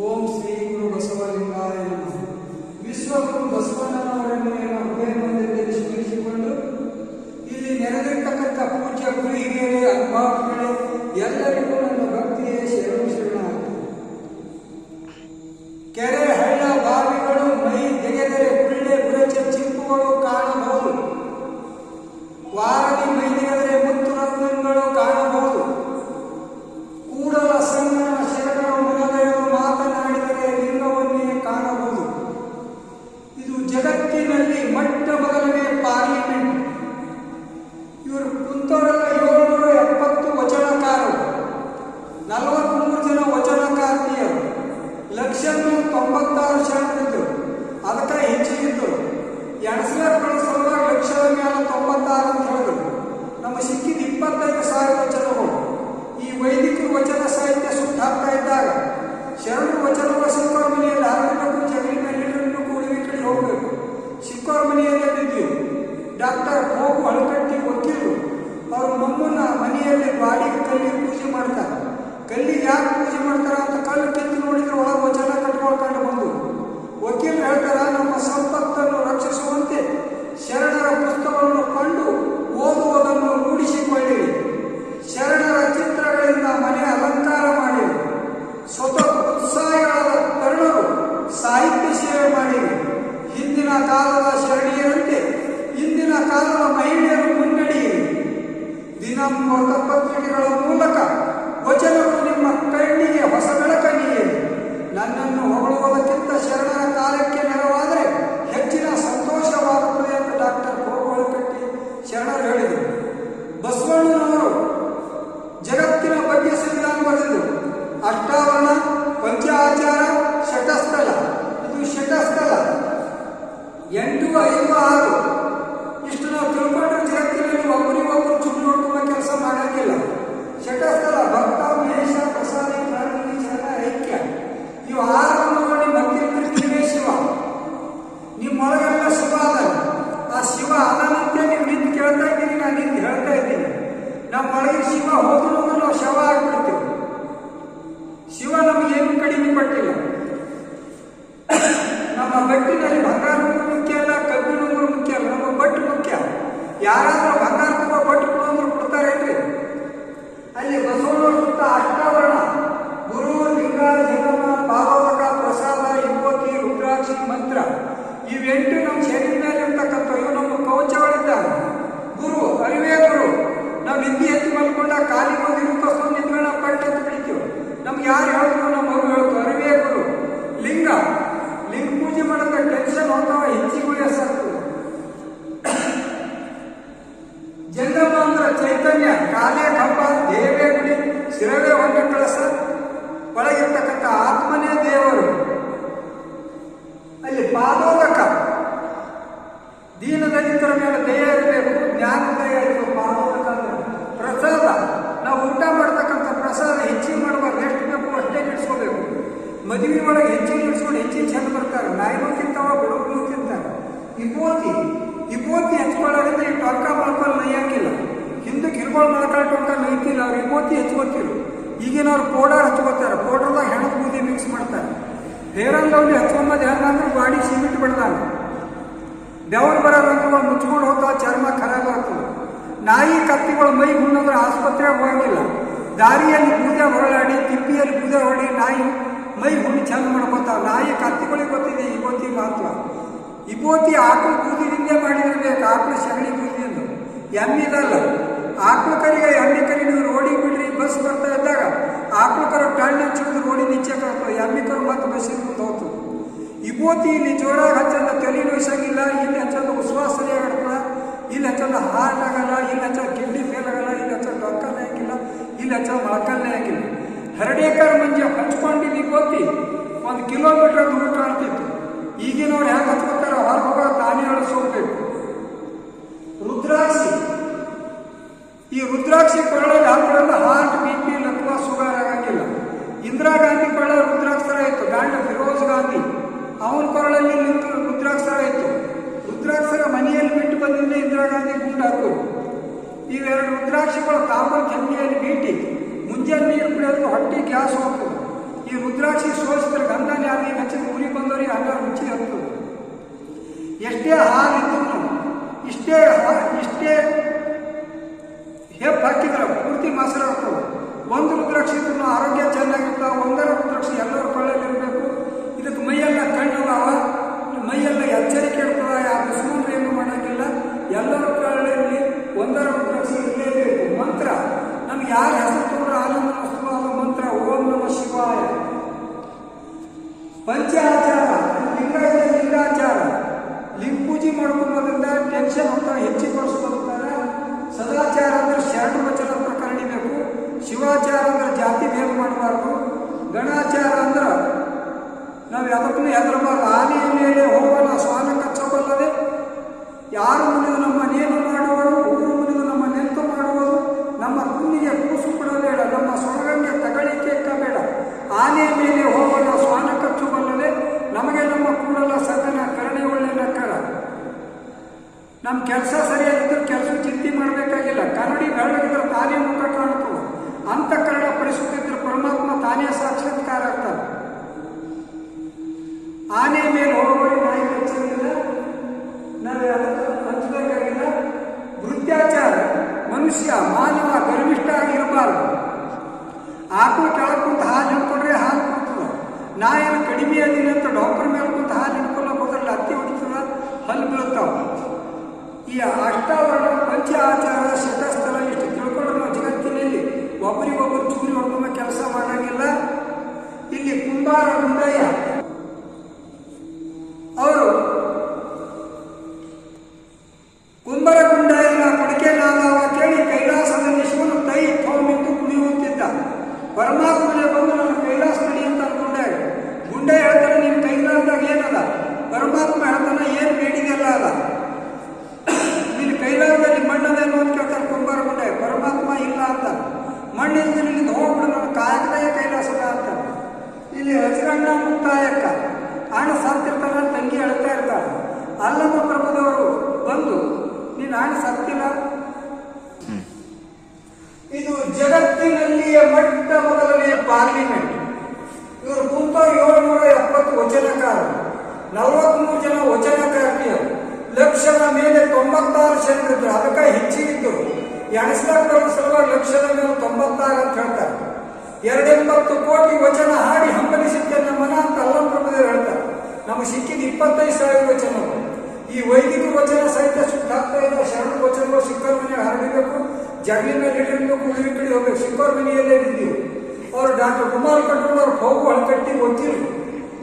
ಓಂ ಶ್ರೀ ಗುರು ಬಸವಲಿಂಗಾಯ ನಮಃ. ವಿಶ್ವಗುರು ಬಸವಣ್ಣನವರನ್ನು ಹೃದಯ ಮಂದಿರದಲ್ಲಿ ಸ್ಮರಿಸಿಕೊಂಡು ಇಲ್ಲಿ ನೆರೆದಿರ್ತಕ್ಕಂಥ ಪೂಜ್ಯ ಕುರಿಗೆರೆ ಅನುಭವಗಳು ಎಲ್ಲರಿಗೂ ನನ್ನ e orgulho ನಮ್ಮ ಪತ್ರಿಕೆಗಳ ಮೂಲಕ ನಮ್ಮ ಒಳಗೆ ಶಿವ ಹೋದ್ರು ನಾವು ಶವ ಆಗ್ಬಿಡ್ತೇವೆ. ಶಿವ ನಮ್ಗೆ ಏನು ಕಡಿಮೆ ಪಟ್ಟಿಲ್ಲ ನಮ್ಮ ಬೆಟ್ಟಿನಲ್ಲಿ ಮಲ್ಕೊಂಡ ಕಾಲಿ ಓದಿರುತ್ತೋ ಸುಮ್ಮನೆ ನಿಂತ್ಕೊಂಡು ನಾವು ಕಟ್ಟಂತ ಬಿಡ್ತೀವಿ. ನಮ್ಗೆ ಯಾರು ಹೇಳಿದ್ರು ನಮ್ಮ ಕಿತ್ಕೊಂಡು ಮಾತಾಡ್ಕೊಂಡ ನೈತಿಲ್ಲ ಅವ್ರಿಗೆ ಗೋತಿ ಹಚ್ಕೋತಿರು. ಈಗಿನವ್ರು ಪೌಡರ್ ಹಚ್ಕೋತಾರೆ, ಪೌಡರ್ದಾಗ ಹೆಣದ ಬೂದಿ ಮಿಕ್ಸ್ ಮಾಡ್ತಾರೆ. ಹೇರಂಗೌಲಿ ಹಚ್ಕೊಂಬದ್ ಹೆಂಗಂದ್ರೆ ಬಾಡಿ ಸಿಮೆಂಟ್ ಬಿಡ್ತಾನೆ. ಬೆವರು ಬರೋರಂತಗಳು ಮುಚ್ಕೊಂಡು ಹೋಗ್ತಾವ ಚರ್ಮ ಖರಾಬ್ ಆಗ್ತದೆ ನಾಯಿ ಕತ್ತಿಗಳು ಮೈ ಹುಣ್ಣಂದ್ರೆ ಆಸ್ಪತ್ರೆಗೆ ಹೋಗಂಗಿಲ್ಲ ದಾರಿಯಲ್ಲಿ ಪೂಜೆ ಹೊರಳಾಡಿ, ತಿಪ್ಪಿಯಲ್ಲಿ ಪೂಜೆ ಹೊರಡಿ ನಾಯಿ ಮೈ ಹುಣ್ಣಿ ಚಂದ ಮಾಡ್ಕೊತಾವ ನಾಯಿ ಕತ್ತಿಗಳಿಗೆ ಗೊತ್ತಿದೆ ಇಬೋತಿ ಮಾತ್ರ. ಇಬೋತಿ ಆಕಳು ಬೂದಿನಿಂದೇ ಮಾಡಿರಬೇಕು ಆಕಳು ಸಗಣಿ ಬೂದಿನಿಂದ ಎಮ್ಮಿದಲ್ಲ ಆಕಳು ಕರಿಗೆ ಎಮ್ಮೆ ಕರಿ ನೀವು ರೋಡಿಗೆ ಬಿಡ್ರಿ, ಬಸ್ ಬರ್ತಾ ಇದ್ದಾಗ ಆಕಳು ಕರ ಟಣ್ಣ ಹಚ್ಚಿದ್ರು ರೋಡಿ ನಿಚ್ಚೆ ಕಳ್ತು ಎಮ್ಮೆ ಕರು ಮತ್ತೆ ಬಸ್ ಮುಂದೆ ಹೋಗ್ತು ಇಬ್ಬೋತಿ ಇಲ್ಲಿ ಜೋರಾಗಿ ಹಚ್ಚಂದ ತಲೆ ನೋಯಿಸಂಗಿಲ್ಲ, ಇಲ್ಲಿ ಹಚ್ಚಂದ ಉಶ್ವಾಸ ಸರಿಯಾಗಿರ್ತದ ಇಲ್ಲಿ ಹಚ್ಚಂದ ಹಾರ್ಟ್ ಆಗಲ್ಲ, ಇಲ್ಲಿ ಹಚ್ಚಂದ ಕಿಡ್ನಿ ಫೇಲ್ ಆಗಲ್ಲ, ಇಲ್ಲಿ ಹಚ್ಚಂದ ಡೊಕ್ಕಲ್ಲೇ ಆಗಿಲ್ಲ ಇಲ್ಲಿ ಹಚ್ಚಂದ ಮಳಕಲ್ಲೇ ಆಗಿಲ್ಲ ಹರಡೇಕರ್ ಮಂಜಿ ಹಚ್ಕೊಂಡಿದ್ದೀವಿ ಗೊತ್ತಿ ಒಂದು ಕಿಲೋಮೀಟರ್ ದೂರ ಕಾಣ್ತಿತ್ತು. ಇವೆರಡು ರುದ್ರಾಕ್ಷಿಗಳು ತಾಮ್ರ ಜಂಗಿಯಲ್ಲಿ ಬೀಟಿ ಮುಂಜಾನೆ ನೀರು ಕುಡಿಯೋದು ಹೊಟ್ಟೆ ಗ್ಯಾಸ್ ಹೋಗ್ತದೆ. ಈ ರುದ್ರಾಕ್ಷಿ ಸೋಲಿಸಿದ್ರೆ ಗಂಧನೇ ಆಗಿ ಹಚ್ಚಿದ ಉರಿ ಬಂದವರಿಗೆ ಅನ್ನ ರುಚಿ ಹತ್ತು ಎಷ್ಟೇ ಹಾಲಿದ್ರು ಇಷ್ಟೇ ಇಷ್ಟೇ ಹೆಪ್ಪು ಹಾಕಿದ್ರೆ ಪೂರ್ತಿ ಮಸರ ಒಂದು ರುದ್ರಾಕ್ಷಿ ಇದ್ರೂ ಆರೋಗ್ಯ ಚೆನ್ನಾಗಿರ್ತಾವೆ ಒಂದರ ರುದ್ರ ಪಂಚಾಚಾರ ಲಿಂಗಾಯತ ಲಿಂಗಾಚಾರ. ಲಿಂಗ ಪೂಜೆ ಮಾಡ್ಕೊಂಬೋದ್ರಿಂದ ಟೆನ್ಷನ್ ಅಂತ ಹೆಚ್ಚಿಗೆ ಬರ್ಸ್ಕೊಳ್ತಾರೆ ಸದಾಚಾರ ಅಂದ್ರೆ ಶರಣ ವಚನ ಪ್ರಕರಣ ಬೇಕು. ಶಿವಾಚಾರ ಅಂದ್ರೆ ಜಾತಿ ಭೇದ ಮಾಡಬಾರ್ದು. ಗಣಾಚಾರ ಅಂದ್ರೆ ನಾವು ಯಾವತ್ತೂ ಹೆದರಬಾರ್ದು. ಆನೆಯ ಮೇಲೆ ಹೋಗೋಲ್ಲ ಸ್ವಾನ ಕಚ್ಚಬಲ್ಲದೆ. ಯಾರು ಮುನಿದು ನಮ್ಮ ನೇಮ ಮಾಡುವರು ಊರು ಮುಂದೆ ನಮ್ಮ ನೆಂತು ಮಾಡುವುದು ನಮ್ಮ ಕುಂದಿಗೆ ಕೂಸು ಕೊಡಬೇಡ, ನಮ್ಮ ಸೊರಗಂಗೆ ತಗಳಿಕೆ ಬೇಡ ಆನೆಯ ಮೇಲೆ ಹೋಗಲ್ಲ ಸ್ವಾನ ಕಚ್ಚುಬಲ್ಲದೆ ನಮಗೆ ನಮ್ಮ ಕೂಡಲ ಸದನ ಕರುಣೆ ಒಳ್ಳೆ ನಕ್ಕರ ನಮ್ಮ ಕೆಲಸ ಸರಿಯಾಗಿದ್ದರೆ ಕೆಲಸ ಚಿಂತೆ ಮಾಡಬೇಕಾಗಿಲ್ಲ. ಕನ್ನಡಿ ಬೆಳಗಿದ್ರೆ ತಾನೇ ಮುಖ ಕಾಣ್ತದೆ. ಅಂತ ಕನ್ನಡ ಪರಿಸುತ್ತಿದ್ರೆ ಪರಮಾತ್ಮ ತಾನೇ ಸಾಕ್ಷಾತ್ಕಾರ ಆಗ್ತಾರೆ. ಆನೆ ಮೇಲೆ ಹೋಗಿ ನಾಯಿ ಕಚ್ಚಂಗಿಲ್ಲ ನಾವು ಹಂಚಬೇಕಾಗಿಲ್ಲ. ವೃತ್ಯಾಚಾರ ಮನುಷ್ಯ, ಮಾನವ, ಗರ್ವಿಷ್ಠ ಆಗಿರಬಾರ್ದು. ಆಕಳು ಕೆಳಗೆ ಹಾಲು ಹಿಡ್ಕೊಂಡ್ರೆ ಹಾಲು ಕೊಡ್ತದೆ. ನಾ ಏನು ಕಡಿಮೆ ಆಗಿಲ್ಲ ಅಂತ ಡಾಕ್ಟರ್ ಮೇಲೆ ಈ ಅಷ್ಟಾವರಣ ಪಂಚ ಆಚಾರ ಶತಸ್ಥಲ ಇಷ್ಟು ತಿಳ್ಕೊಂಡು ನಾವು ಜಗತ್ತಿನಲ್ಲಿ ಒಬ್ಬರಿಗೊಬ್ಬರು ಚೂರಿ ಹೊಡ್ಕೊಂಬ ಕೆಲಸ ಮಾಡಂಗಿಲ್ಲ. ಇಲ್ಲಿ ಕುಂಬಾರ ಗುಂಡಯ್ಯ ಅವರು ಕುಂಬರ ಗುಂಡಯ್ಯನ ಕೊಡಿಕೆ ನಾದಾವ ಕೇಳಿ ಕೈಲಾಸದಲ್ಲಿ ಶಿವನು ತೈ ಥೋಮಿಂದು ಕುಣಿಯುತ್ತಿದ್ದ ಪರಮಾತ್ಮನೇ ಬಂದು ನನ್ನ ಕೈಲಾಸ ನಡಿ ಅಂತ ಅನ್ಕೊಂಡೆ ಗುಂಡೆ ಹೇಳ್ತಾನೆ ನೀನು ಕೈಲಾಸದಾಗ ಏನದ ಪರಮಾತ್ಮ ಹೇಳ್ತಾನೆ ಏನು ಬೇಡಿದೆಲ್ಲ ಅದ ನೀನು ಕೈಲಾಸದಲ್ಲಿ ಮಣ್ಣದೇನು ಅಂತ ಕೇಳ್ತಾನೆ ಕುಂಬಾರ ಗುಂಡೆ ಪರಮಾತ್ಮ ಇಲ್ಲ ಅಂತ ಮಣ್ಣಿಂದ ಇಲ್ಲಿಂದ ಹೋಗ್ಬಿಡು ನಮ್ಮ ಕಾಯಕದಾಗ ಕೈಲಾಸದ ಅಂತ. ಇಲ್ಲಿ ರಜಗಣ್ಣ ಮುಕ್ತಾಯಕ್ಕ ಹಣ ಸತ್ತಿರ್ತಾನ ತಂಗಿ ಅಳ್ತಾ ಇರ್ತಾಳೆ. ಅಲ್ಲಮ್ಮ ಪ್ರಭುದವರು ಬಂದು ನೀನು ಹಣ ಸತ್ತಿಲ್ಲ ಇದು ಜಗತ್ತಿನಲ್ಲಿಯ ಮೊಟ್ಟ ಮೊದಲನೆಯ ಪಾರ್ಲಿಮೆಂಟ್. ಇವರು ಕುಂತವ್ರು ಏಳ್ನೂರ ಎಪ್ಪತ್ತು ವಚನಕಾರರು ನಲವತ್ಮೂರು ಜನ ವಚನಕಾರ್ತಿಯರು ಲಕ್ಷದ ಮೇಲೆ ತೊಂಬತ್ತಾರು ಜನರಿದ್ರು ಹೆಚ್ಚಿಗಿದ್ದರು ಎಣಿಸ್ಲಾಕ ಸಲುವಾಗಿ ಲಕ್ಷದ ಮೇಲೆ ತೊಂಬತ್ತಾರು ಅಂತ ಹೇಳ್ತಾರೆ. ಎರಡೆಂಬತ್ತು ಕೋಟಿ ವಚನ ಹಾಡಿ ಹಂಬಲಿಸುತ್ತೆ ನಮ್ಮನ ಅಂತ ಅಲ್ಲಂಪ್ರಭುದೇವರು ಹೇಳ್ತಾರೆ. ನಮಗೆ ಸಿಕ್ಕಿದ ಇಪ್ಪತ್ತೈದು ಸಾವಿರ ವಚನಗಳು. ಈ ವೈದಿಕ ವಚನ ಸಹಿತ ಸುತ್ತಾಗ್ತಾ ಇದೆ ಶರಣ ವಚನಗಳು ಸಿಕ್ಕರ ಮನೆಗೆ ಹರಡಬೇಕು ಮೇಲೆ ಇಟ್ಟಿರ್ಬೇಕು ಉಳಿವಿ ಕಡೆ ಹೋಗ್ಬೇಕು. ಸಿಕ್ಕರ ಮನೆಯಲ್ಲೇ ಇದ್ದೀವಿ. ಅವರು ಡಾಕ್ಟರ್ ಕುಮಾರ್ ಕಟ್ಟೋರು ಅವ್ರು ಹೋಗು ಹಳಕಟ್ಟಿ ಗೊತ್ತಿಲ್ಲ.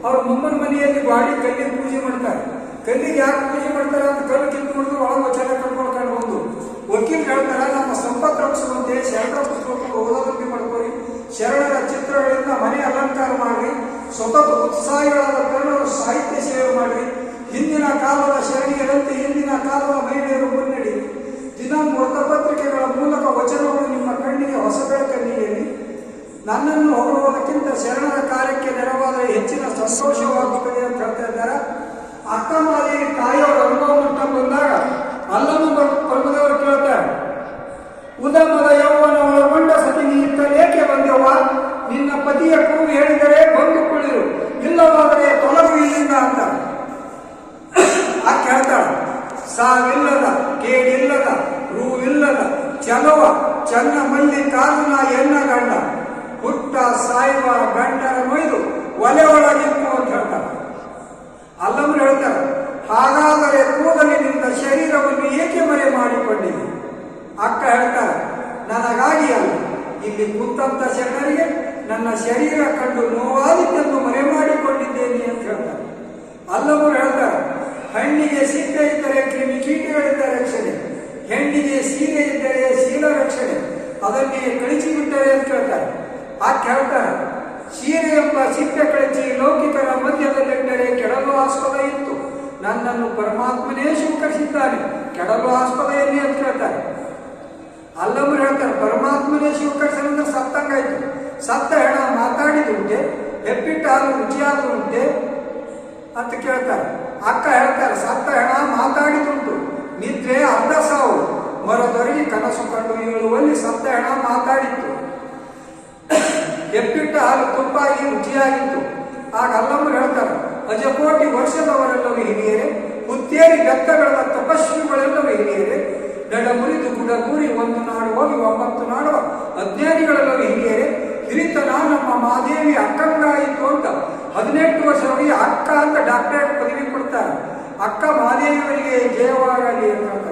ಅವ್ರ ಮೊಮ್ಮನ ಮನೆಯಲ್ಲಿ ಬಾಡಿ ಕಲ್ಲಿಗೆ ಪೂಜೆ ಮಾಡ್ತಾರೆ. ಕಲ್ಲಿಗೆ ಯಾಕೆ ಪೂಜೆ ಮಾಡ್ತಾರೆ ಅಂತ ಕಲ್ಲು ಕಿತ್ತು ಮಾಡಿದ್ರು ಒಳಗೆ ವಚನ ಕಟ್ಕೊಂಡು ಶರಣರ ಪುಸ್ತಕಗಳು ಓದೋದಕ್ಕೆ ಶರಣರ ಚಿತ್ರಗಳಿಂದ ಮನೆ ಅಲಂಕಾರ ಮಾಡಿ ಸ್ವತಃ ಉತ್ಸಾಹಿಗಳಾದ ಕರ್ಣರು ಸಾಹಿತ್ಯ ಸೇವೆ ಮಾಡಿ ಹಿಂದಿನ ಕಾಲದ ಶರಣಿಯರಂತೆ ಹಿಂದಿನ ಕಾಲದ ಮಹಿಳೆಯರು ಮುನ್ನಡಿ ದಿನ ವೃತ್ತಪತ್ರಿಕೆಗಳ ಮೂಲಕ ವಚನಗಳು ನಿಮ್ಮ ಕಣ್ಣಿಗೆ ಹೊಸ ಬೆಳಕನ್ನಿಯಲ್ಲಿ ನನ್ನನ್ನು ಹೊಗಳುವುದಕ್ಕಿಂತ ಶರಣರ ಕಾರ್ಯಕ್ಕೆ ನೆರವಾದ ಹೆಚ್ಚಿನ ಸಂತೋಷವಾಗುತ್ತದೆ ಅಂತ ಹೇಳ್ತಾ ಇದ್ದಾರೆ ಅಕ್ಕಮಾದೇವಿ ತಾಯಿಯವರ ಅನುಭವ ಅಂತ ಬಂದಾಗ ಅಲ್ಲನ್ನು ಪರ್ವದವರು ಕೇಳ್ತಾರೆ ಉದಮದ ಒಳಗೊಂಡ ಸತಿ ನೀತ್ತಲೇಕೆ ಬಂದೆವ್ವ? ನಿನ್ನ ಪತಿಯ ಕೂಗು ಹೇಳಿದರೆ ಬಂದು ಕುಳಿರು. ಇಲ್ಲವಾದರೆ ತೊಲಗು ಇಲ್ಲಿಂದ ಅಂತ. ಆ ಕೇಳ್ತಾಳ, ಸಾವಿಲ್ಲದ, ಕೇಡಿಲ್ಲದ, ರೂವಿಲ್ಲದ, ಚಲವ, ಚನ್ನ ಮಲ್ಲಿ ಕಾರುನ ಎನ್ನ ಗಂಡ. ಹುಟ್ಟ ಸಾಯುವ ಗಂಡನ ಮೊಯ್ದು ಒಲೆ ಒಳಗಿತ್ತು ಅಂತ ಹೇಳ್ತಾರೆ ಅಲ್ಲಂದ್ರೆ ಹೇಳ್ತಾರೆ, ಹಾಗಾದರೆ ಕೂದಲಿನಿಂದ ಶರೀರವನ್ನು ಏಕೆ ಮರೆ ಮಾಡಿಕೊಂಡಿದೆ ಅಕ್ಕ ಹೇಳ್ತಾರೆ ನನಗಾಗಿ ಅಲ್ಲ ಇಲ್ಲಿ ಕುಂತಂತ ಶರಣರಿಗೆ ನನ್ನ ಶರೀರ ಕಂಡು ನೋವಾದಿದ್ದನ್ನು ಮರೆ ಮಾಡಿಕೊಂಡಿದ್ದೇನೆ ಅಂತ ಹೇಳ್ತಾರೆ. ಅಲ್ಲವರು ಹೇಳ್ತಾರೆ, ಹಣ್ಣಿಗೆ ಸೀತೆ ಇದ್ದರೆ ಕ್ರಿಮಿ ಕೀಟಗಳಿಂದ ರಕ್ಷಣೆ, ಹೆಣ್ಣಿಗೆ ಸೀರೆ ಇದ್ದರೆ ಶೀಲ ರಕ್ಷಣೆ, ಅದನ್ನೇ ಕಳಿಸಿ ಬಿಟ್ಟರೆ ಅಂತ ಹೇಳ್ತಾರೆ. ಆ ಕೇಳ್ತಾರೆ ಸೀರೆ ಎಂಬ ಸಿಪ್ಪೆ ಕಳಿಸಿ ಲೌಕಿಕರ ಮಧ್ಯದಲ್ಲಿಟ್ಟರೆ ಕೆಡಲು ಆಸ್ಪದ ಇತ್ತು. ನನ್ನನ್ನು ಪರಮಾತ್ಮನೇ ಸ್ವೀಕರಿಸಿದ್ದಾನೆ ಕೆಡಲು ಆಸ್ಪದ ಎಲ್ಲಿ ಅಂತ ಕೇಳ್ತಾರೆ ಅಲ್ಲವರು ಹೇಳ್ತಾರೆ, ಪರಮಾತ್ಮನೇ ಸ್ವೀಕರಿಸಿದ್ರೆ ಸತ್ತಂಗಾಯ್ತು ಸತ್ತ ಹೆಣ ಮಾತಾಡಿದುಂಟೆ ಹೆಪ್ಪಿಟ್ಟ ಹಾಲು ರುಚಿಯಾದ ಉಂಟೆ ಅಂತ ಕೇಳ್ತಾರೆ. ಅಕ್ಕ ಹೇಳ್ತಾರೆ ಸತ್ತ ಹೆಣ ಮಾತಾಡಿದುಂಟು ನಿದ್ರೆ ಅರ್ಧ ಸಾವು. ಮರದೊರಗಿ ಕನಸು ಕಂಡು ಏಳುವಲ್ಲಿ ಸತ್ತ ಹೆಣ ಮಾತಾಡಿತ್ತು. ಎಪ್ಪಿಟ್ಟ ಹಾಲು ತುಪ್ಪಾಗಿ ರುಚಿಯಾಗಿತ್ತು ಆಗ ಅಲ್ಲವರು ಹೇಳ್ತಾರೆ ಅಜಕೋಟಿ ವರ್ಷದವರೆಲ್ಲರೂ ಹಿರಿಯರೇ, ಹುತ್ತೇರಿ ಬೆತ್ತಗಳ ತಪಸ್ವಿಗಳೆಲ್ಲವೂ ಹಿರಿಯರೇ ದಡ ಗುಡಗೂರಿ ಒಂದು ನಾಡು ಹೋಗಿ ಒಂಬತ್ತು ನಾಡುವ ಅಜ್ಞಾನಿಗಳಲ್ಲೂ ಹೀಗೆ ಹಿರಿತನ ನಮ್ಮ ಮಾದೇವಿ ಅಕ್ಕಂಗಾಯಿತು ಅಂತ ಹದಿನೆಂಟು ವರ್ಷದವರಿಗೆ ಅಕ್ಕ ಅಂತ ಡಾಕ್ಟರೇಟ್ ಪದವಿ ಕೊಡ್ತಾರೆ. ಅಕ್ಕ ಮಾದೇವಿಯವರಿಗೆ ಜಯವಾಗಲಿ ಅಂತ